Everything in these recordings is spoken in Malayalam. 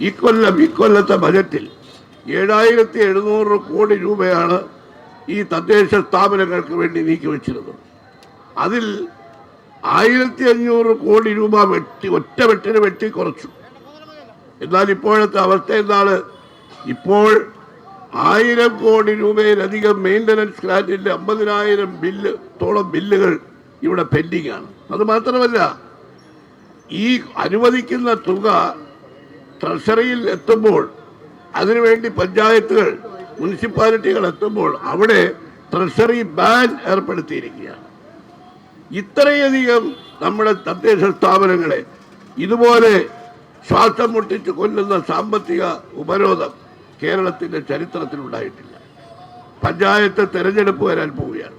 ഇക്കൊല്ലം ഇക്കൊല്ലത്തെ ബജറ്റിൽ ഏഴായിരത്തി എഴുന്നൂറ് കോടി രൂപയാണ് ഈ തദ്ദേശ സ്ഥാപനങ്ങൾക്ക് വേണ്ടി നീക്കി വെച്ചിരുന്നത്. അതിൽ ആയിരത്തി അഞ്ഞൂറ് കോടി രൂപ വെട്ടി ഒറ്റ വെട്ടിന് വെട്ടി കുറച്ചു. എന്നാൽ ഇപ്പോഴത്തെ അവസ്ഥ എന്താണ്? ഇപ്പോൾ ആയിരം കോടി രൂപയിലധികം മെയിന്റനൻസ് ഗ്രാന്റിന്റെ അമ്പതിനായിരം ബില്ല് തോളം ബില്ലുകൾ ഇവിടെ പെൻഡിംഗ് ആണ്. അത് മാത്രമല്ല ഈ അനുവദിക്കുന്ന തുക ട്രഷറിയിൽ എത്തുമ്പോൾ അതിനുവേണ്ടി പഞ്ചായത്തുകൾ മുനിസിപ്പാലിറ്റികൾ എത്തുമ്പോൾ അവിടെ ട്രഷറി ബാൻ ഏർപ്പെടുത്തിയിരിക്കുകയാണ്. ഇത്രയധികം നമ്മുടെ തദ്ദേശ സ്ഥാപനങ്ങളെ ഇതുപോലെ ശ്വാസം മുട്ടിച്ച് കൊല്ലുന്ന സാമ്പത്തിക ഉപരോധം കേരളത്തിന്റെ ചരിത്രത്തിൽ ഉണ്ടായിട്ടില്ല. പഞ്ചായത്ത് തിരഞ്ഞെടുപ്പ് വരാൻ പോവുകയാണ്.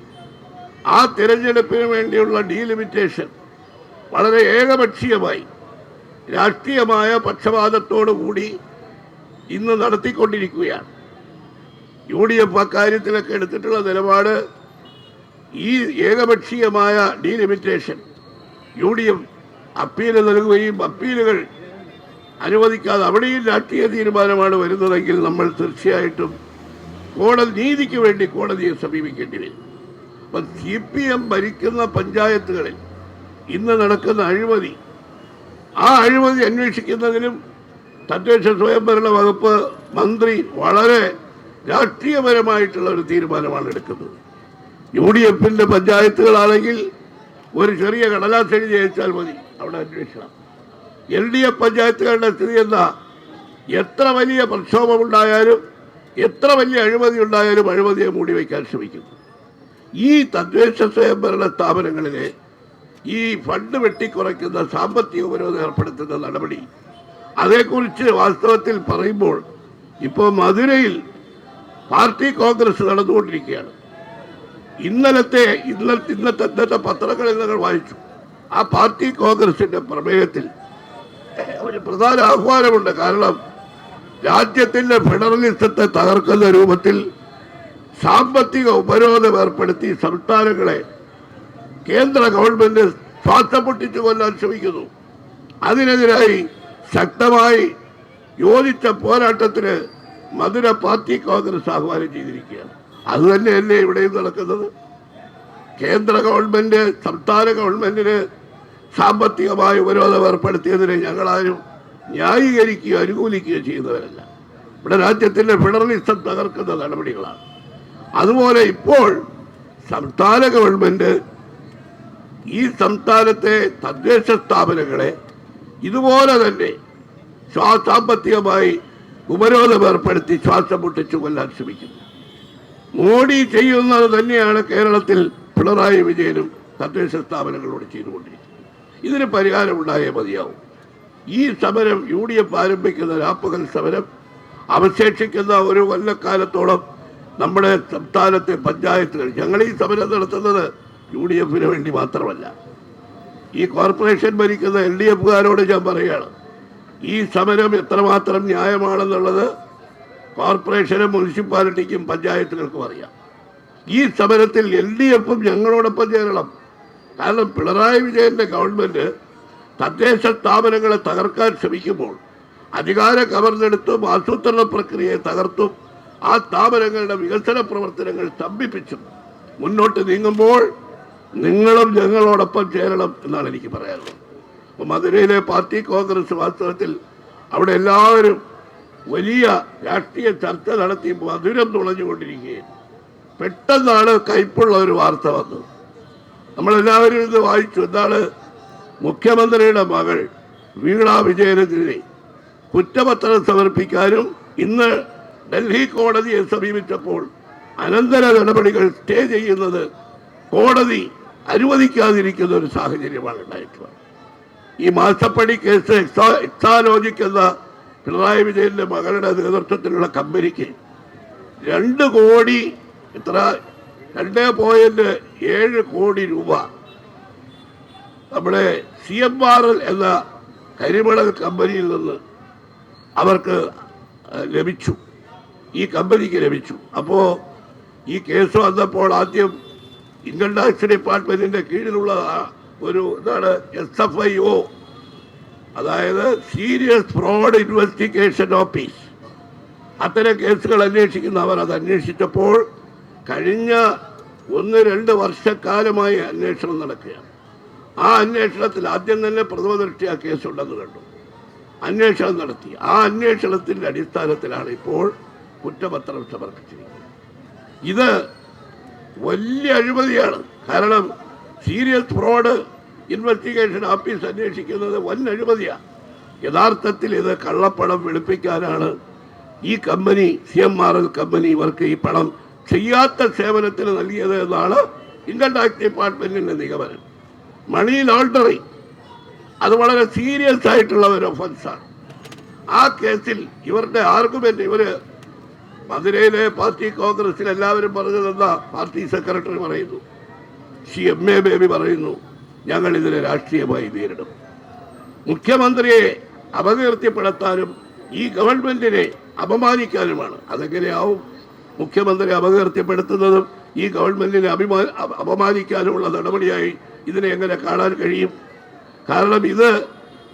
ആ തിരഞ്ഞെടുപ്പിന് വേണ്ടിയുള്ള ഡീലിമിറ്റേഷൻ വളരെ ഏകപക്ഷീയമായി രാഷ്ട്രീയമായ പക്ഷപാതത്തോടു കൂടി ഇന്ന് നടത്തിക്കൊണ്ടിരിക്കുകയാണ്. യു ഡി എഫ് അക്കാര്യത്തിലൊക്കെ എടുത്തിട്ടുള്ള നിലപാട് ഈ ഏകപക്ഷീയമായ delimitation U D F appeal നൽകുകയും അപ്പീലുകൾ അനുവദിക്കാതെ അവിടെയും രാഷ്ട്രീയ തീരുമാനമാണ് വരുന്നതെങ്കിൽ നമ്മൾ തീർച്ചയായിട്ടും കോടതി നീതിക്ക് വേണ്ടി കോടതിയെ സമീപിക്കേണ്ടി വരും. അപ്പം സി പി എം ഭരിക്കുന്ന പഞ്ചായത്തുകളിൽ ഇന്ന് നടക്കുന്ന അഴിമതി ആ അഴിമതി അന്വേഷിക്കുന്നതിനും തദ്ദേശ സ്വയംഭരണ വകുപ്പ് മന്ത്രി വളരെ രാഷ്ട്രീയപരമായിട്ടുള്ള ഒരു തീരുമാനമാണ് എടുക്കുന്നത്. യു ഡി എഫിന്റെ പഞ്ചായത്തുകളാണെങ്കിൽ ഒരു ചെറിയ കടലാസ് എഴുതി അയച്ചാൽ മതി അവിടെ അന്വേഷണം. എൽ ഡി എഫ് പഞ്ചായത്തുകളുടെ സ്ഥിതി എന്താ? എത്ര വലിയ പ്രക്ഷോഭമുണ്ടായാലും എത്ര വലിയ അഴിമതി ഉണ്ടായാലും അഴിമതിയെ മൂടി വയ്ക്കാൻ ശ്രമിക്കുന്നു. ഈ തദ്ദേശ സ്വയംഭരണ സ്ഥാപനങ്ങളിലെ ഈ ഫണ്ട് വെട്ടിക്കുറയ്ക്കുന്ന സാമ്പത്തിക ഉപരോധം ഏർപ്പെടുത്തുന്ന നടപടി. അതേക്കുറിച്ച് വാസ്തവത്തിൽ പറയുമ്പോൾ ഇപ്പോൾ മധുരയിൽ പാർട്ടി കോൺഗ്രസ് നടന്നുകൊണ്ടിരിക്കുകയാണ്. ഇന്നലത്തെ ഇന്നത്തെ ഇന്നത്തെ ഇന്നത്തെ പത്രങ്ങളിൽ നിങ്ങൾ വായിച്ചു. ആ പാർട്ടി കോൺഗ്രസിന്റെ പ്രമേയത്തിൽ ഒരു പ്രധാന ആഹ്വാനമുണ്ട്. കാരണം രാജ്യത്തിന്റെ ഫെഡറലിസത്തെ തകർക്കുന്ന രൂപത്തിൽ സാമ്പത്തിക ഉപരോധം ഏർപ്പെടുത്തി സംസ്ഥാനങ്ങളെ കേന്ദ്ര ഗവൺമെന്റ് ശ്വാസം പൊട്ടിച്ചു കൊല്ലാൻ ശ്രമിക്കുന്നു. അതിനെതിരായി ശക്തമായി യോജിച്ച പോരാട്ടത്തിന് മധുര പാർട്ടി കോൺഗ്രസ് ആഹ്വാനം ചെയ്തിരിക്കുകയാണ്. അത് തന്നെയല്ലേ ഇവിടെയും നടക്കുന്നത്? കേന്ദ്ര ഗവൺമെന്റ് സംസ്ഥാന ഗവൺമെന്റിന് സാമ്പത്തികമായ ഉപരോധം ഏർപ്പെടുത്തിയതിനെ ഞങ്ങളാരും ന്യായീകരിക്കുകയോ അനുകൂലിക്കുകയോ ചെയ്യുന്നവരല്ല. ഇവിടെ രാജ്യത്തിന്റെ ഫെഡറലിസം തകർക്കുന്ന നടപടികളാണ്. അതുപോലെ ഇപ്പോൾ സംസ്ഥാന ഗവൺമെന്റ് ഈ സംസ്ഥാനത്തെ തദ്ദേശ സ്ഥാപനങ്ങളെ ഇതുപോലെ തന്നെ സാമ്പത്തികമായി ഉപരോധം ഏർപ്പെടുത്തി ശ്വാസം മുട്ടിച്ചു കൊല്ലാൻ ശ്രമിക്കുന്നു. മോഡി ചെയ്യുന്നത് തന്നെയാണ് കേരളത്തിൽ പിണറായി വിജയനും തദ്ദേശ സ്ഥാപനങ്ങളോട് ചെയ്തുകൊണ്ടിരിക്കുന്നത്. ഇതിന് പരിഹാരം ഉണ്ടായേ മതിയാവും. ഈ സമരം യു ഡി എഫ് ആരംഭിക്കുന്ന രാപ്പകൽ സമരം അവശേഷിക്കുന്ന ഒരു കൊല്ലക്കാലത്തോളം നമ്മുടെ സംസ്ഥാനത്തെ പഞ്ചായത്തുകൾ ഞങ്ങൾ ഈ സമരം നടത്തുന്നത് യു ഡി എഫിന് വേണ്ടി മാത്രമല്ല. ഈ കോർപ്പറേഷൻ ഭരിക്കുന്ന എൽ ഡി എഫുകാരോട് ഞാൻ പറയുകയാണ്. ഈ സമരം എത്രമാത്രം ന്യായമാണെന്നുള്ളത് കോർപ്പറേഷനും മുനിസിപ്പാലിറ്റിക്കും പഞ്ചായത്തുകൾക്കും അറിയാം. ഈ സമരത്തിൽ എൽ ഡി എഫും ഞങ്ങളോടൊപ്പം ചേരണം. കാരണം പിണറായി വിജയന്റെ ഗവൺമെന്റ് തദ്ദേശ സ്ഥാപനങ്ങളെ തകർക്കാൻ ശ്രമിക്കുമ്പോൾ അധികാര കവർന്നെടുത്തും ആസൂത്രണ പ്രക്രിയയെ തകർത്തും ആ സ്ഥാപനങ്ങളുടെ വികസന പ്രവർത്തനങ്ങൾ സ്തംഭിപ്പിച്ചും മുന്നോട്ട് നീങ്ങുമ്പോൾ നിങ്ങളും ഞങ്ങളോടൊപ്പം ചേരണം എന്നാണ് എനിക്ക് പറയാനുള്ളത്. അപ്പോൾ മധുരയിലെ പാർട്ടി കോൺഗ്രസ് വാസ്തവത്തിൽ അവിടെ എല്ലാവരും വലിയ രാഷ്ട്രീയ ചർച്ച നടത്തി മധുരം തുളഞ്ഞുകൊണ്ടിരിക്കുകയും പെട്ടെന്നാണ് കയ്പുള്ള ഒരു വാർത്ത വന്നത്. നമ്മളെല്ലാവരും ഇത് വായിച്ചു. എന്താണ്? മുഖ്യമന്ത്രിയുടെ മകൾ വീണ വിജയനെതിരെ കുറ്റപത്രം സമർപ്പിക്കാനും ഇന്ന് ഡൽഹി കോടതിയെ സമീപിച്ചപ്പോൾ അനന്തര നടപടികൾ സ്റ്റേ ചെയ്യുന്നത് കോടതി അനുവദിക്കാതിരിക്കുന്ന ഒരു സാഹചര്യമാണ് ഉണ്ടായിട്ടുള്ളത്. ഈ മാസപ്പടി കേസ് എക്സാ എക്സാലോജിക് പിണറായി വിജയന്റെ മകളുടെ നേതൃത്വത്തിലുള്ള കമ്പനിക്ക് രണ്ട് കോടി എത്ര രണ്ട് പോയിന്റ് ഏഴ് കോടി രൂപ നമ്മുടെ സി എം ആർ എൽ എന്ന കരിമിളക് കമ്പനിയിൽ നിന്ന് അവർക്ക് ലഭിച്ചു. ഈ കമ്പനിക്ക് ലഭിച്ചു. അപ്പോൾ ഈ കേസ് വന്നപ്പോൾ ആദ്യം ഇൻകം ടാക്സ് ഡിപ്പാർട്ട്മെന്റിന്റെ കീഴിലുള്ള ഒരു എന്താണ് എസ് എഫ് ഐ ഒ. അതായത് സീരിയസ് ഫ്രോഡ് ഇൻവെസ്റ്റിഗേഷൻ ഓഫീസ്. അത്തരം കേസുകൾ അന്വേഷിക്കുന്നവർ അത് അന്വേഷിച്ചപ്പോൾ കഴിഞ്ഞ ഒന്ന് രണ്ട് വർഷക്കാലമായി അന്വേഷണം നടക്കുകയാണ്. ആ അന്വേഷണത്തിൽ ആദ്യം തന്നെ പ്രഥമ ദൃഷ്ടി ആ കേസുണ്ടെന്ന് കണ്ടു. അന്വേഷണം നടത്തി. ആ അന്വേഷണത്തിന്റെ അടിസ്ഥാനത്തിലാണ് ഇപ്പോൾ കുറ്റപത്രം സമർപ്പിച്ചിരിക്കുന്നത്. ഇത് വലിയ അഴിമതിയാണ്. കാരണം സീരിയൽ ഫ്രോഡ് ഇൻവെസ്റ്റിഗേഷൻ ഓഫീസ് അന്വേഷിക്കുന്നത് വൻ അഴിമതിയാണ് യഥാർത്ഥത്തിൽ ഇത് കള്ളപ്പണം വെളുപ്പിക്കാനാണ്. ഈ company C M R L company ഇവർക്ക് ഈ പണം ചെയ്യാത്ത സേവനത്തിന് നൽകിയത് എന്നാണ് ഇൻകം ടാക്സ് ഡിപ്പാർട്ട്മെന്റിന്റെ നിഗമനം. മണി ലോണ്ടറി അത് വളരെ സീരിയസ് ആയിട്ടുള്ള ഒരു ഒഫൻസാണ് ആ കേസിൽ ഇവരുടെ ആർഗ്യുമെന്റ് ഇവർ മധുരയിലെ പാർട്ടി കോൺഗ്രസിൽ എല്ലാവരും പറഞ്ഞതെന്താ പാർട്ടി സെക്രട്ടറി പറയുന്നു. സി എം എ ബേബി പറയുന്നു ഞങ്ങൾ ഇതിനെ രാഷ്ട്രീയമായി നേരിടും. മുഖ്യമന്ത്രിയെ അപകീർത്തിപ്പെടുത്താനും ഈ ഗവൺമെന്റിനെ അപമാനിക്കാനുമാണ്. അതെങ്ങനെയാവും? മുഖ്യമന്ത്രി അപകീർത്തിപ്പെടുത്തുന്നതും ഈ ഗവൺമെന്റിനെ അഭിമാ അപ- അപമാനിക്കാനുമുള്ള നടപടിയായി ഇതിനെ എങ്ങനെ കാണാൻ കഴിയും? കാരണം ഇത്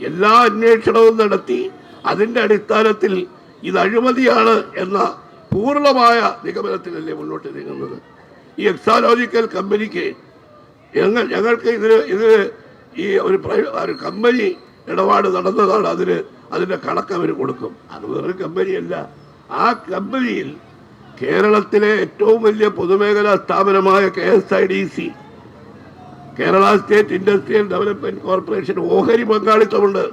എല്ലാ അന്വേഷണവും നടത്തി അതിന്റെ അടിസ്ഥാനത്തിൽ ഇത് അഴിമതിയാണ് എന്ന പൂർണമായ നിഗമനത്തിലല്ലേ മുന്നോട്ട് നീങ്ങുന്നത്? ഈ എക്സാലോജിക്കൽ കമ്പനിക്ക് ഞങ്ങൾ ഞങ്ങൾക്ക് ഇതിന് ഇത് ഈ ഒരു ഒരു കമ്പനി ഇടപാട് നടന്നതാണ് അതിന് അതിന്റെ കണക്ക് അവർ കൊടുക്കും. അത് വേറൊരു കമ്പനിയല്ല. ആ കമ്പനിയിൽ കേരളത്തിലെ ഏറ്റവും വലിയ പൊതുമേഖലാ സ്ഥാപനമായ K S I D C Kerala state industrial development corporation ഓഹരി പങ്കാളിത്തമുണ്ട്.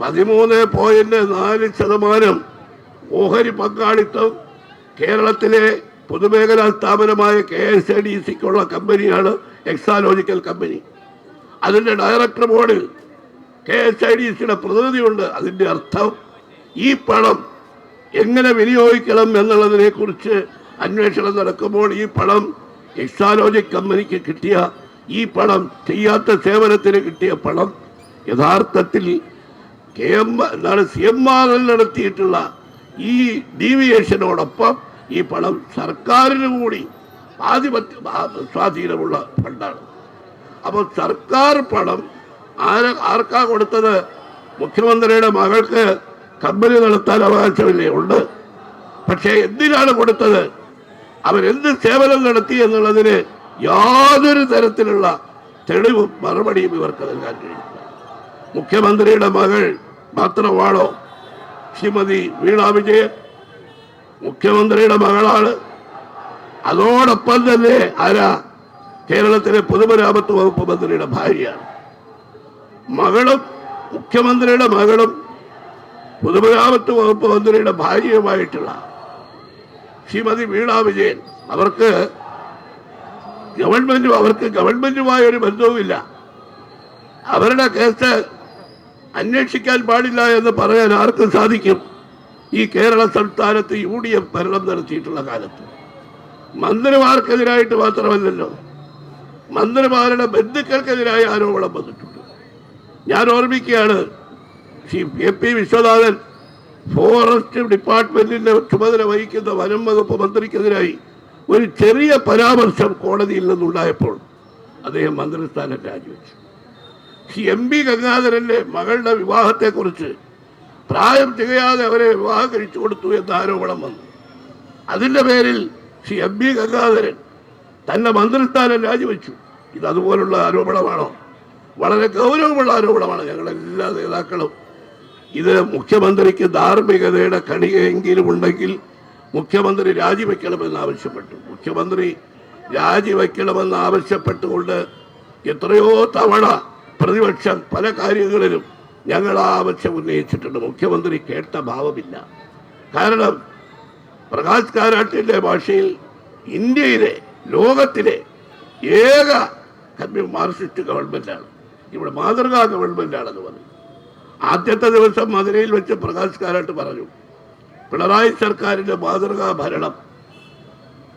പതിമൂന്ന് പോയിന്റ് നാല് ശതമാനം ഓഹരി പങ്കാളിത്തം കേരളത്തിലെ പൊതുമേഖലാ സ്ഥാപനമായ കെ എസ് എ ഡി സിക്കുള്ള കമ്പനിയാണ് എക്സാലോജിക്കൽ കമ്പനി. അതിന്റെ ഡയറക്ടർ ബോർഡിൽ കെ എസ് ഐ ഡി സിയുടെ പ്രതിനിധിയുണ്ട്. അതിന്റെ അർത്ഥം ഈ പണം എങ്ങനെ വിനിയോഗിക്കണം എന്നുള്ളതിനെക്കുറിച്ച് അന്വേഷണം നടക്കുമ്പോൾ ഈ പണം എക്സാലോജിക് കമ്പനിക്ക് കിട്ടിയ ഈ പണം ചെയ്യാത്ത സേവനത്തിന് കിട്ടിയ പണം യഥാർത്ഥത്തിൽ കെ എം എന്താണ് സി എം ആർ എൽ നടത്തിയിട്ടുള്ള ഈ ഡീവിയേഷനോടൊപ്പം ഈ പണം സർക്കാരിന് കൂടി ആധിപത്യ സ്വാധീനമുള്ള ഫണ്ടാണ്. അപ്പോൾ സർക്കാർ പണം ആര ആർക്കാ കൊടുത്തത്? മുഖ്യമന്ത്രിയുടെ മകൾക്ക് കമ്പനി നടത്താൻ അവകാശമില്ലേ? ഉണ്ട്. പക്ഷേ എന്തിനാണ് കൊടുത്തത്? അവരെന്ത് സേവനം നടത്തി എന്നുള്ളതിന് യാതൊരു തരത്തിലുള്ള തെളിവും മറുപടിയും ഇവർക്ക് നൽകാൻ കഴിയില്ല. മുഖ്യമന്ത്രിയുടെ മകൾ മാത്രമാണോ ശ്രീമതി വീണ വിജയൻ മുഖ്യമന്ത്രിയുടെ മകളാണ്. അതോടൊപ്പം തന്നെ ആരാ? കേരളത്തിലെ പൊതുമരാമത്ത് വകുപ്പ് മന്ത്രിയുടെ ഭാര്യയാണ്. മകളും മുഖ്യമന്ത്രിയുടെ മകളും പൊതുമരാമത്ത് വകുപ്പ് മന്ത്രിയുടെ ഭാര്യയുമായിട്ടുള്ള ശ്രീമതി വീണ വിജയൻ അവർക്ക് ഗവൺമെന്റും അവർക്ക് ഗവൺമെന്റുമായ ഒരു ബന്ധവുമില്ല. അവരുടെ കേസ് അന്വേഷിക്കാൻ പാടില്ല എന്ന് പറയാൻ ആർക്കും സാധിക്കും. ഈ കേരള സംസ്ഥാനത്ത് യു ഡി എഫ് ഭരണം നടത്തിയിട്ടുള്ള കാലത്ത്. മന്ത്രിമാർക്കെതിരായിട്ട് മാത്രമല്ലല്ലോ. മന്ത്രിമാരുടെ ബന്ധുക്കൾക്കെതിരായ ആരോപണം വന്നിട്ടുണ്ട്. ഞാൻ ഓർമ്മിക്കുകയാണ് Shri A P Viswanathan forest ഡിപ്പാർട്ട്മെന്റിന്റെ ചുമതല വഹിക്കുന്ന വനം വകുപ്പ് മന്ത്രിക്കെതിരായി ഒരു ചെറിയ പരാമർശം കോടതിയിൽ നിന്നുണ്ടായപ്പോൾ അദ്ദേഹം മന്ത്രിസ്ഥാനം രാജിവെച്ചു. എം പി ഗംഗാധരന്റെ മകളുടെ വിവാഹത്തെക്കുറിച്ച് പ്രായം തികയാതെ അവരെ വിവാഹം കഴിച്ചു കൊടുത്തു എന്ന ആരോപണം വന്നു. അതിന്റെ പേരിൽ ശ്രീ എം പി ഗംഗാധരൻ തന്റെ മന്ത്രിസ്ഥാനം രാജിവെച്ചു. ഇത് അതുപോലുള്ള ആരോപണമാണോ? വളരെ ഗൗരവമുള്ള ആരോപണമാണ് ഞങ്ങൾ എല്ലാ നേതാക്കളും. ഇത് മുഖ്യമന്ത്രിക്ക് ധാർമ്മികതയുടെ കണികയെങ്കിലും ഉണ്ടെങ്കിൽ മുഖ്യമന്ത്രി രാജിവെക്കണമെന്ന് ആവശ്യപ്പെട്ടു. മുഖ്യമന്ത്രി രാജിവെക്കണമെന്ന് ആവശ്യപ്പെട്ടുകൊണ്ട് എത്രയോ തവണ പ്രതിപക്ഷം പല കാര്യങ്ങളിലും ഞങ്ങൾ ആ ഉന്നയിച്ചിട്ടുണ്ട്. മുഖ്യമന്ത്രി കേട്ട ഭാവമില്ല. കാരണം പ്രകാശ് കാരാട്ടിന്റെ ഭാഷയിൽ ഇന്ത്യയിലെ ലോകത്തിലെ ഏക കമ്മ്യൂ മാർക്സിസ്റ്റ് ഗവൺമെന്റാണ് ഇവിടെ മാതൃകാ ഗവൺമെന്റാണെന്ന് പറഞ്ഞു. ആദ്യത്തെ ദിവസം മധുരയിൽ വെച്ച് പ്രകാശ് കാരാട്ട് പറഞ്ഞു പിണറായി സർക്കാരിന്റെ മാതൃകാ ഭരണം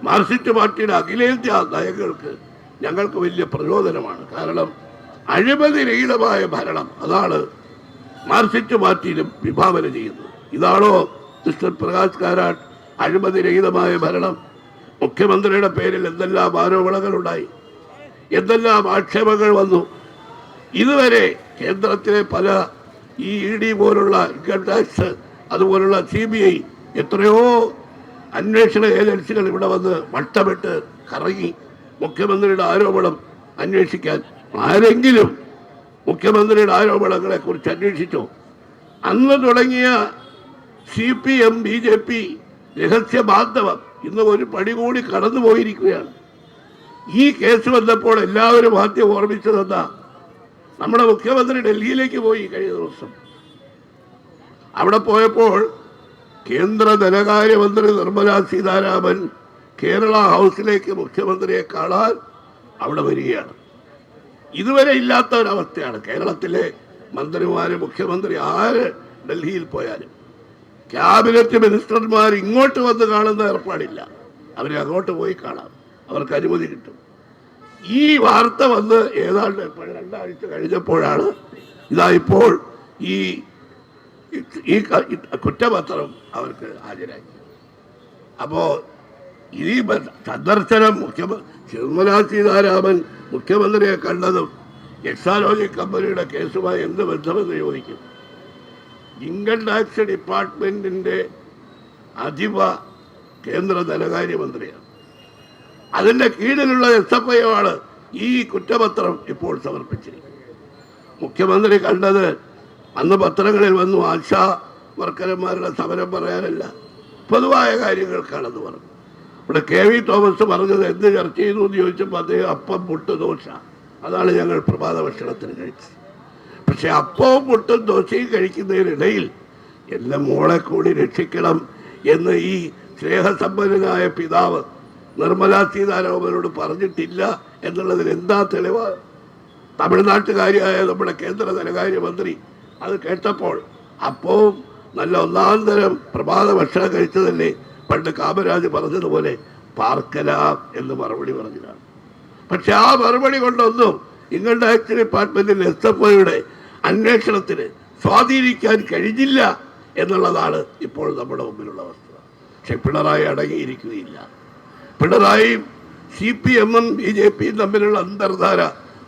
മാർക്സിസ്റ്റ് പാർട്ടിയുടെ അഖിലേന്ത്യാ നയങ്ങൾക്ക് ഞങ്ങൾക്ക് വലിയ പ്രചോദനമാണ്. കാരണം അഴിമതി രഹിതമായ ഭരണം. അതാണ് മാർസിറ്റ് പാർട്ടിയിലും വിഭാവന ചെയ്യുന്നത്. ഇതാണോ മിസ്റ്റർ പ്രകാശ് കാരാട്ട് അഴിമതി രഹിതമായ ഭരണം? മുഖ്യമന്ത്രിയുടെ പേരിൽ എന്തെല്ലാം ആരോപണങ്ങൾ ഉണ്ടായി എന്തെല്ലാം ആക്ഷേപങ്ങൾ വന്നു? ഇതുവരെ കേന്ദ്രത്തിലെ പല ഈ ഇ ഡി പോലുള്ള ഇൻകം ടാക്സ് അതുപോലുള്ള സി ബി ഐ എത്രയോ അന്വേഷണ ഏജൻസികൾ ഇവിടെ വന്ന് വട്ടമിട്ട് കറങ്ങി മുഖ്യമന്ത്രിയുടെ ആരോപണം അന്വേഷിക്കാൻ ആരെങ്കിലും മുഖ്യമന്ത്രിയുടെ ആരോപണങ്ങളെ കുറിച്ച് അന്വേഷിച്ചോ. അന്ന് തുടങ്ങിയ C P M B J P രഹസ്യ ബാന്ധവം ഇന്ന് ഒരു പടി കൂടി കടന്നു പോയിരിക്കുകയാണ് ഈ കേസ് വന്നപ്പോൾ എല്ലാവരും ആദ്യം ഓർമ്മിച്ചതെന്താ നമ്മുടെ മുഖ്യമന്ത്രി ഡൽഹിയിലേക്ക് പോയി കഴിഞ്ഞ ദിവസം. അവിടെ പോയപ്പോൾ കേന്ദ്ര ധനകാര്യമന്ത്രി നിർമ്മല സീതാരാമൻ കേരള ഹൗസിലേക്ക് മുഖ്യമന്ത്രിയെ കാണാൻ അവിടെ വരികയാണ്. ഇതുവരെ ഇല്ലാത്ത ഒരവസ്ഥയാണ് കേരളത്തിലെ മന്ത്രിമാർ മുഖ്യമന്ത്രി ആര് ഡൽഹിയിൽ പോയാലും ക്യാബിനറ്റ് മിനിസ്റ്റർമാർ ഇങ്ങോട്ട് വന്ന് കാണുന്ന ഏർപ്പാടില്ല. അവരെ അങ്ങോട്ട് പോയി കാണാം. അവർക്ക് അനുമതി കിട്ടും. ഈ വാർത്ത വന്ന് ഏതാണ്ട് രണ്ടാഴ്ച കഴിഞ്ഞപ്പോഴാണ് ഇതാ ഇപ്പോൾ ഈ ഈ കുറ്റപത്രം അവർക്ക് ഹാജരാക്കി. അപ്പോ ഈ സന്ദർശനം മുഖ്യമന്ത്രി നിർമ്മലാ സീതാരാമൻ മുഖ്യമന്ത്രിയെ കണ്ടതും എക്സാലോജി കമ്പനിയുടെ കേസുമായി എന്ത് ബന്ധമെന്ന് ചോദിക്കും. ഇൻകം ടാക്സ് ഡിപ്പാർട്ട്മെന്റിന്റെ അധിപ കേന്ദ്ര ധനകാര്യമന്ത്രിയാണ് അതിന്റെ കീഴിലുള്ള എസ് എഫ് ഐ ആണ് ഈ കുറ്റപത്രം ഇപ്പോൾ സമർപ്പിച്ചിരിക്കുന്നത്. മുഖ്യമന്ത്രി കണ്ടത് അന്ന് പത്രങ്ങളിൽ വന്നു ആശാ വർക്കരന്മാരുടെ സമരം പറയാനല്ല പൊതുവായ കാര്യങ്ങൾക്കാണെന്ന് പറഞ്ഞു. ഇവിടെ കെ വി തോമസ് പറഞ്ഞത് എന്ത് ചർച്ച ചെയ്തു എന്ന് ചോദിച്ചപ്പോൾ അദ്ദേഹം അപ്പം മുട്ട് ദോശ അതാണ് ഞങ്ങൾ പ്രഭാത ഭക്ഷണത്തിന് കഴിച്ചത്. പക്ഷെ അപ്പവും മുട്ടും ദോശയും കഴിക്കുന്നതിനിടയിൽ എന്റെ മോളെ കൂടി രക്ഷിക്കണം എന്ന് ഈ സ്നേഹസമ്പന്നനായ പിതാവ് നിർമ്മലാ സീതാരാമനോട് പറഞ്ഞിട്ടില്ല എന്നുള്ളതിൽ എന്താ തെളിവ്? തമിഴ്നാട്ടുകാരിയായ നമ്മുടെ കേന്ദ്ര ധനകാര്യമന്ത്രി അത് കേട്ടപ്പോൾ അപ്പവും നല്ല ഒന്നാം തരം പ്രഭാത ഭക്ഷണം കഴിച്ചതല്ലേ? പണ്ട് കാമരാജ് പറഞ്ഞതുപോലെ പാർക്കലാം എന്ന് മറുപടി പറഞ്ഞതാണ് പക്ഷെ ആ മറുപടി കൊണ്ടൊന്നും നിങ്ങളുടെ ടാക്സ് ഡിപ്പാർട്ട്മെന്റിൽ എസ് അന്വേഷണത്തിന് സ്വാധീനിക്കാൻ കഴിഞ്ഞില്ല എന്നുള്ളതാണ് ഇപ്പോൾ നമ്മുടെ മുമ്പിലുള്ള വസ്തുത. പക്ഷെ പിണറായി അടങ്ങിയിരിക്കുകയില്ല. പിണറായിയും സി പി എമ്മും ബി ജെ പിയും തമ്മിലുള്ള അന്തർധാര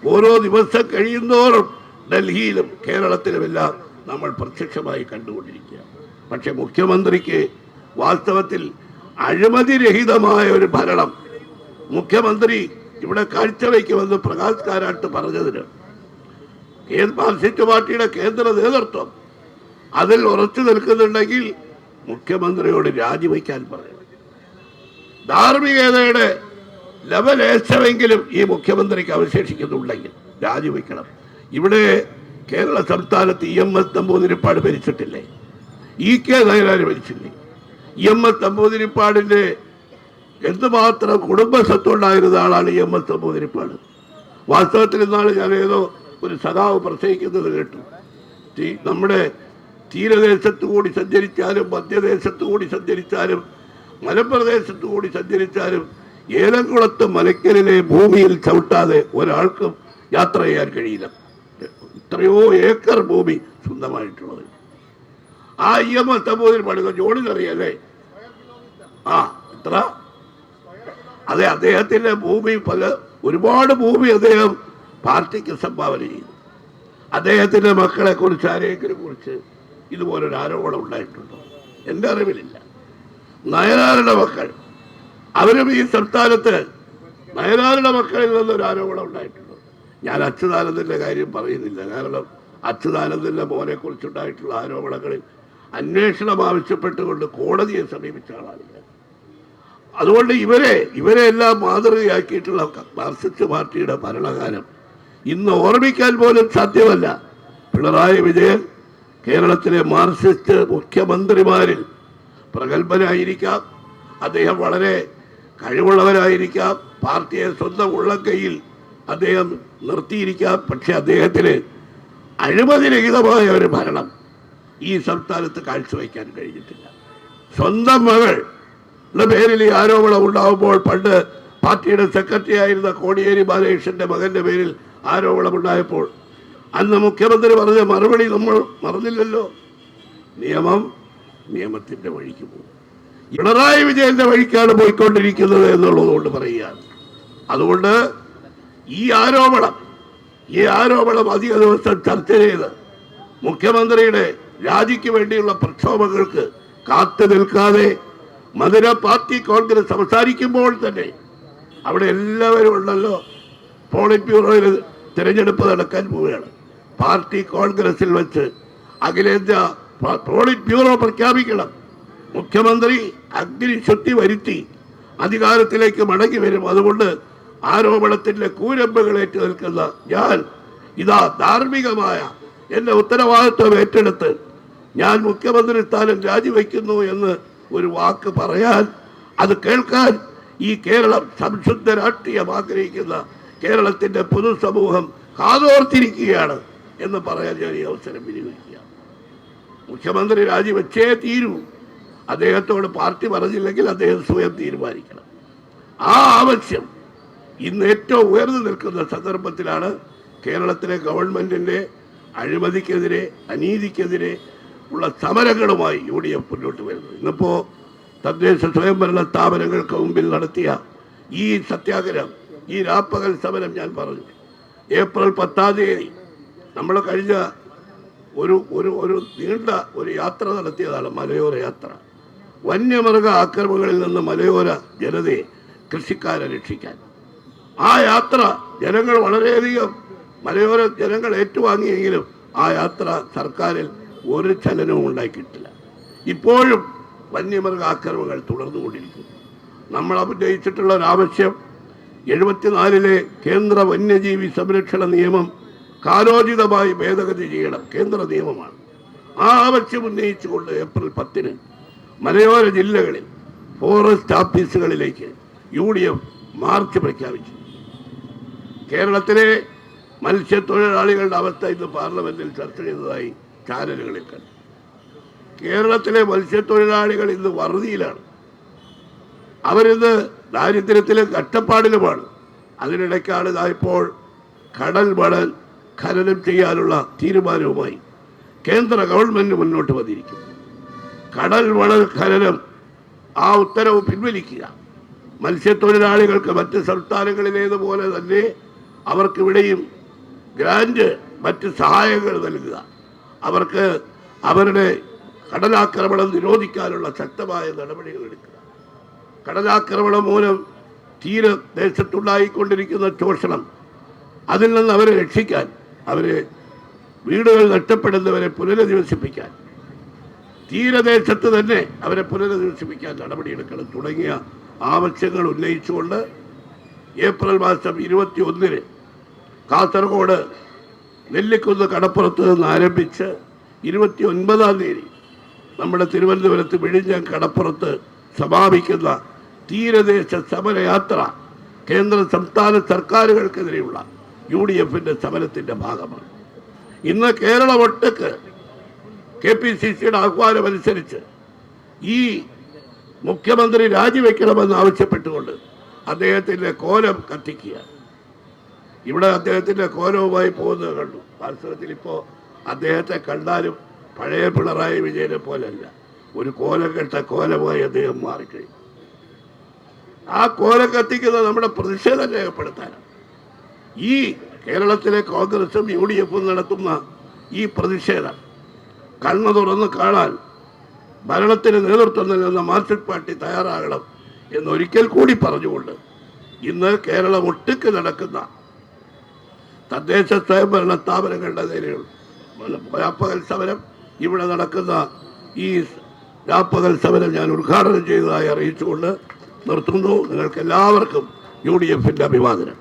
ഓരോ ദിവസം കഴിയുന്നോറും ഡൽഹിയിലും കേരളത്തിലുമെല്ലാം നമ്മൾ പ്രത്യക്ഷമായി കണ്ടുകൊണ്ടിരിക്കുക പക്ഷെ മുഖ്യമന്ത്രിക്ക് വാസ്തവത്തിൽ അഴിമതിരഹിതമായ ഒരു ഭരണം മുഖ്യമന്ത്രി ഇവിടെ കാഴ്ചവെക്കുമെന്ന് പ്രകാശ് കാരാട്ട് പറഞ്ഞതിന് മാർക്സിസ്റ്റ് പാർട്ടിയുടെ കേന്ദ്ര നേതൃത്വം അതിൽ ഉറച്ചു നിൽക്കുന്നുണ്ടെങ്കിൽ മുഖ്യമന്ത്രിയോട് രാജിവെക്കാൻ പറയണം. ധാർമ്മികതയുടെ ലവലേശമെങ്കിലും ഈ മുഖ്യമന്ത്രിക്ക് അവശേഷിക്കുന്നുണ്ടെങ്കിൽ രാജിവെക്കണം. ഇവിടെ കേരള സംസ്ഥാനത്ത് ഇ എം എസ് നമ്പൂതിരിപ്പാട് ഭരിച്ചിട്ടില്ലേ? ഇ കെ നയനാര് ഭരിച്ചില്ലേ? എം എസ് തമ്പൂതിരിപ്പാടിന്റെ എന്തുമാത്രം കുടുംബസ്വത്തുണ്ടായിരുന്ന ആളാണ് എം എസ് തമ്പൂതിരിപ്പാട്. വാസ്തവത്തിൽ ഇന്നാൾ ഞാൻ ഏതോ ഒരു സഖാവ് പ്രസംഗിക്കുന്നത് കേട്ടു. നമ്മുടെ തീരദേശത്തു കൂടി സഞ്ചരിച്ചാലും മധ്യദേശത്തു കൂടി സഞ്ചരിച്ചാലും മലപ്രദേശത്തു കൂടി സഞ്ചരിച്ചാലും ഏലംകുളത്ത് മലക്കലിലെ ഭൂമിയിൽ ചവിട്ടാതെ ഒരാൾക്കും യാത്ര ചെയ്യാൻ കഴിയില്ല. എത്രയോ ഏക്കർ ഭൂമി സ്വന്തമായിട്ടുള്ളത്. ആ ഇ എം എസ് പോയി പണിത ജോണിനറിയല്ലേ ആ എത്ര? അതെ അദ്ദേഹത്തിന്റെ ഭൂമി പല ഒരുപാട് ഭൂമി അദ്ദേഹം പാർട്ടിക്ക് സംഭാവന ചെയ്തു. അദ്ദേഹത്തിന്റെ മക്കളെ കുറിച്ച് ആരെങ്കിലും കുറിച്ച് ഇതുപോലൊരു ആരോപണം ഉണ്ടായിട്ടുണ്ടോ? എന്റെ അറിവിലില്ല. നയനാരുടെ മക്കൾ അവരും ഈ സംസ്ഥാനത്ത് നയനാരുടെ മക്കളിൽ നിന്നൊരു ആരോപണം ഉണ്ടായിട്ടുണ്ട്? ഞാൻ അച്യുതാനന്ദന്റെ കാര്യം പറയുന്നില്ല. കാരണം അച്യുതാനന്ദന്റെ മോനെ കുറിച്ചുണ്ടായിട്ടുള്ള ആരോപണങ്ങളിൽ അന്വേഷണം ആവശ്യപ്പെട്ടുകൊണ്ട് കോടതിയെ സമീപിച്ച ആളാണ് അതുകൊണ്ട് ഇവരെ ഇവരെ എല്ലാം മാതൃകയാക്കിയിട്ടുള്ള മാർക്സിസ്റ്റ് പാർട്ടിയുടെ ഭരണകാലം ഇന്ന് ഓർമ്മിക്കാൻ പോലും സാധ്യമല്ല. പിണറായി വിജയൻ കേരളത്തിലെ മാർക്സിസ്റ്റ് മുഖ്യമന്ത്രിമാരിൽ പ്രഗത്ഭനായിരിക്കാം. അദ്ദേഹം വളരെ കഴിവുള്ളവരായിരിക്കാം പാർട്ടിയെ സ്വന്തം ഉള്ളക്കൈയിൽ അദ്ദേഹം നിർത്തിയിരിക്കാം. പക്ഷെ അദ്ദേഹത്തിന് അഴിമതിരഹിതമായ ഒരു ഭരണം ഈ സംസ്ഥാനത്ത് കാഴ്ചവെക്കാൻ കഴിഞ്ഞിട്ടില്ല. സ്വന്തം മകളുടെ പേരിൽ ഈ ആരോപണം ഉണ്ടാകുമ്പോൾ പണ്ട് പാർട്ടിയുടെ സെക്രട്ടറി ആയിരുന്ന കോടിയേരി ബാലകൃഷ്ണന്റെ മകന്റെ പേരിൽ ആരോപണം ഉണ്ടായപ്പോൾ അന്ന് മുഖ്യമന്ത്രി പറഞ്ഞ മറുപടി നമ്മൾ മറന്നില്ലല്ലോ. നിയമം നിയമത്തിന്റെ വഴിക്ക് പോകും. പിണറായി വിജയന്റെ വഴിക്കാണ് പോയിക്കൊണ്ടിരിക്കുന്നത് എന്നുള്ളതുകൊണ്ട് പറയുകയാണ്. അതുകൊണ്ട് ഈ ആരോപണം ഈ ആരോപണം അധിക ദിവസം ചർച്ച ചെയ്ത് മുഖ്യമന്ത്രിയുടെ രാജിക്ക് വേണ്ടിയുള്ള പ്രക്ഷോഭങ്ങൾക്ക് കാത്തു നിൽക്കാതെ മധുര പാർട്ടി കോൺഗ്രസ് സംസാരിക്കുമ്പോൾ തന്നെ അവിടെ എല്ലാവരും ഉണ്ടല്ലോ. പോളിറ്റ് ബ്യൂറോയിൽ തിരഞ്ഞെടുപ്പ് നടക്കാൻ പോവുകയാണ്. പാർട്ടി കോൺഗ്രസിൽ വെച്ച് അഖിലേന്ത്യാ പോളിറ്റ് ബ്യൂറോ പ്രഖ്യാപിക്കണം. മുഖ്യമന്ത്രി അഗ്നി ശുദ്ധി വരുത്തി അധികാരത്തിലേക്ക് മടങ്ങി വരും. അതുകൊണ്ട് ആരോപണത്തിന്റെ കൂരമ്പുകൾ ഏറ്റു നിൽക്കുന്ന ഞാൻ ഇതാ ധാർമ്മികമായ എന്റെ ഉത്തരവാദിത്വം ഏറ്റെടുത്ത് ഞാൻ മുഖ്യമന്ത്രി സ്ഥാനം രാജിവെക്കുന്നു എന്ന് ഒരു വാക്ക് പറയാൻ അത് കേൾക്കാൻ ഈ കേരളം സംശുദ്ധ രാഷ്ട്രീയം ആഗ്രഹിക്കുന്ന കേരളത്തിന്റെ പൊതുസമൂഹം കാതോർത്തിരിക്കുകയാണ് എന്ന് പറയാൻ ഞാൻ ഈ അവസരം വിനിയോഗിക്കുക മുഖ്യമന്ത്രി രാജിവെച്ചേ തീരൂ. അദ്ദേഹത്തോട് പാർട്ടി പറഞ്ഞില്ലെങ്കിൽ അദ്ദേഹം സ്വയം തീരുമാനിക്കണം. ആ ആവശ്യം ഇന്ന് ഏറ്റവും ഉയർന്നു നിൽക്കുന്ന സന്ദർഭത്തിലാണ് കേരളത്തിലെ ഗവൺമെന്റിന്റെ അഴിമതിക്കെതിരെ അനീതിക്കെതിരെ ഉള്ള സമരങ്ങളുമായി യു ഡി എഫ് മുന്നോട്ട് വരുന്നത്. ഇന്നിപ്പോൾ തദ്ദേശ സ്വയംഭരണ സ്ഥാപനങ്ങൾക്ക് മുമ്പിൽ നടത്തിയ ഈ സത്യാഗ്രഹം ഈ രാപ്പകൽ സമരം ഞാൻ പറഞ്ഞു. ഏപ്രിൽ പത്താം തീയതി നമ്മൾ കഴിഞ്ഞ ഒരു ഒരു ഒരു നീണ്ട ഒരു യാത്ര നടത്തിയതാണ് മലയോര യാത്ര. വന്യമൃഗ ആക്രമണങ്ങളിൽ നിന്ന് മലയോര ജനതയെ കൃഷിക്കാരെ രക്ഷിക്കാൻ. ആ യാത്ര ജനങ്ങൾ വളരെയധികം മലയോര ജനങ്ങൾ ഏറ്റുവാങ്ങിയെങ്കിലും ആ യാത്ര സർക്കാരിൽ ഒരു ചലനവും ഉണ്ടാക്കിയിട്ടില്ല ഇപ്പോഴും വന്യമൃഗ ആക്രമണങ്ങൾ തുടർന്നുകൊണ്ടിരിക്കുന്നു. നമ്മൾ അഭിനയിച്ചിട്ടുള്ള ഒരു ആവശ്യം എഴുപത്തിനാലിലെ കേന്ദ്ര വന്യജീവി സംരക്ഷണ നിയമം കാലോചിതമായി ഭേദഗതി ചെയ്യണം കേന്ദ്ര നിയമമാണ്. ആ ആവശ്യം ഉന്നയിച്ചുകൊണ്ട് ഏപ്രിൽ പത്തിന് മലയോര ജില്ലകളിൽ ഫോറസ്റ്റ് ഓഫീസുകളിലേക്ക് യു ഡി എഫ് മാർച്ച് പ്രഖ്യാപിച്ചു. കേരളത്തിലെ മത്സ്യത്തൊഴിലാളികളുടെ അവസ്ഥ ഇന്ന് പാർലമെന്റിൽ ചർച്ച ചെയ്തതായി ചാനലുകളിൽ കണ്ടു കേരളത്തിലെ മത്സ്യത്തൊഴിലാളികൾ ഇന്ന് വറുതിയിലാണ്. അവരിന്ന് ദാരിദ്ര്യത്തിലും കഷ്ടപ്പാടിലുമാണ്. അതിനിടയ്ക്കാണ് ഇപ്പോൾ കടൽ മണൽ ഖനനം ചെയ്യാനുള്ള തീരുമാനവുമായി കേന്ദ്ര ഗവൺമെന്റ് മുന്നോട്ട് വന്നിരിക്കുന്നു. കടൽ മണൽ ഖനനം ആ ഉത്തരവ് പിൻവലിക്കുക. മത്സ്യത്തൊഴിലാളികൾക്ക് മറ്റ് സംസ്ഥാനങ്ങളിലേതുപോലെ തന്നെ അവർക്കിവിടെയും ഗ്രാൻഡ് മറ്റ് സഹായങ്ങൾ നൽകുക. അവർക്ക് അവരുടെ കടലാക്രമണം നിരോധിക്കാനുള്ള ശക്തമായ നടപടികൾ എടുക്കുക. കടലാക്രമണം മൂലം തീരദേശത്തുണ്ടായിക്കൊണ്ടിരിക്കുന്ന ചൂഷണം അതിൽ നിന്ന് അവരെ രക്ഷിക്കാൻ അവരെ വീടുകൾ നഷ്ടപ്പെടുന്നവരെ പുനരധിവസിപ്പിക്കാൻ തീരദേശത്ത് തന്നെ അവരെ പുനരധിവസിപ്പിക്കാൻ നടപടിയെടുക്കണം തുടങ്ങിയ ആവശ്യങ്ങൾ ഉന്നയിച്ചുകൊണ്ട് ഏപ്രിൽ മാസം ഇരുപത്തി ഒന്നിന് കാസർഗോഡ് നെല്ലിക്കുന്ന് കടപ്പുറത്ത് നിന്ന് ആരംഭിച്ച് ഇരുപത്തി ഒൻപതാം തീയതി നമ്മുടെ തിരുവനന്തപുരത്ത് വിഴിഞ്ഞം കടപ്പുറത്ത് സമാപിക്കുന്ന തീരദേശ സമരയാത്ര കേന്ദ്ര സംസ്ഥാന സർക്കാരുകൾക്കെതിരെയുള്ള യു ഡി എഫിന്റെ സമരത്തിന്റെ ഭാഗമാണ്. ഇന്ന് കേരളം ഒട്ടക്ക് കെ പി സി സിയുടെ ആഹ്വാനമനുസരിച്ച് ഈ മുഖ്യമന്ത്രി രാജിവെക്കണമെന്ന് ആവശ്യപ്പെട്ടുകൊണ്ട് അദ്ദേഹത്തിന്റെ കോലം കത്തിക്കുക ഇവിടെ അദ്ദേഹത്തിന്റെ കോലവുമായി പോകുന്നത് കണ്ടു. വാസ്തവത്തിൽ ഇപ്പോൾ അദ്ദേഹത്തെ കണ്ടാലും പഴയ പിണറായി വിജയനെ പോലല്ല. ഒരു കോലക്കെട്ട കെട്ട കോലമായി അദ്ദേഹം മാറിക്കഴിഞ്ഞു. ആ കോലം കത്തിക്കുന്നത് നമ്മുടെ പ്രതിഷേധം രേഖപ്പെടുത്താനാണ്. ഈ കേരളത്തിലെ കോൺഗ്രസും യു ഡി എഫും നടത്തുന്ന ഈ പ്രതിഷേധം കണ്ണു തുറന്ന് കാണാൻ ഭരണത്തിന് നേതൃത്വം നൽകുന്ന മാർക്സിസ്റ്റ് പാർട്ടി തയ്യാറാകണം എന്നൊരിക്കൽ കൂടി പറഞ്ഞുകൊണ്ട് ഇന്ന് കേരളം ഒട്ടുക്ക് നടക്കുന്ന തദ്ദേശ സ്വയംഭരണ സ്ഥാപനങ്ങളുടെ നേരെയുള്ള രാപ്പകൽ സമരം ഇവിടെ നടക്കുന്ന ഈ രാപ്പകൽ സമരം ഞാൻ ഉദ്ഘാടനം ചെയ്തതായി അറിയിച്ചുകൊണ്ട് നിർത്തുന്നു. നിങ്ങൾക്ക് എല്ലാവർക്കും യു ഡി എഫിന്റെ അഭിവാദനം.